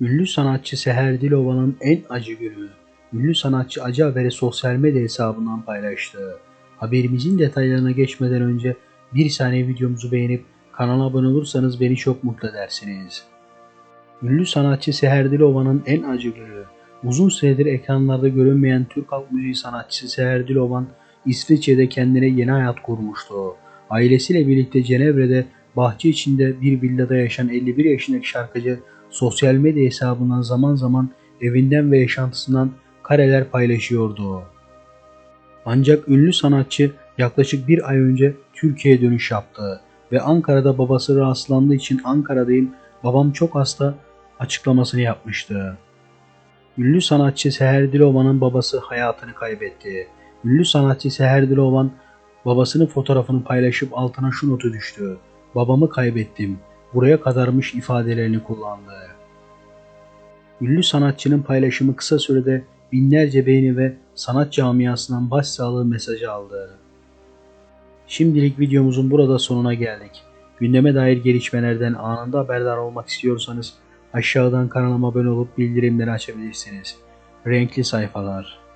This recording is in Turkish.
Ünlü sanatçı Seher Dilova'nın en acı günü. Ünlü sanatçı acı haberi sosyal medya hesabından paylaştı. Haberimizin detaylarına geçmeden önce bir saniye videomuzu beğenip kanala abone olursanız beni çok mutlu edersiniz. Ünlü sanatçı Seher Dilova'nın en acı günü. Uzun süredir ekranlarda görünmeyen Türk halk müziği sanatçısı Seher Dilovan İsviçre'de kendine yeni hayat kurmuştu. Ailesiyle birlikte Cenevre'de bahçe içinde bir villada yaşayan 51 yaşındaki şarkıcı sosyal medya hesabından zaman zaman evinden ve yaşantısından kareler paylaşıyordu. Ancak ünlü sanatçı yaklaşık bir ay önce Türkiye'ye dönüş yaptı ve Ankara'da babası rahatsızlandığı için Ankara'dayım babam çok hasta açıklamasını yapmıştı. Ünlü sanatçı Seher Dilova'nın babası hayatını kaybetti. Ünlü sanatçı Seher Dilovan babasının fotoğrafını paylaşıp altına şu notu düştü. Babamı kaybettim. Buraya kadarmış ifadelerini kullandı. Ünlü sanatçının paylaşımı kısa sürede binlerce beğeni ve sanat camiasından başsağlığı mesajı aldı. Şimdilik videomuzun burada sonuna geldik. Gündeme dair gelişmelerden anında haberdar olmak istiyorsanız aşağıdan kanalıma abone olup bildirimleri açabilirsiniz. Renkli sayfalar.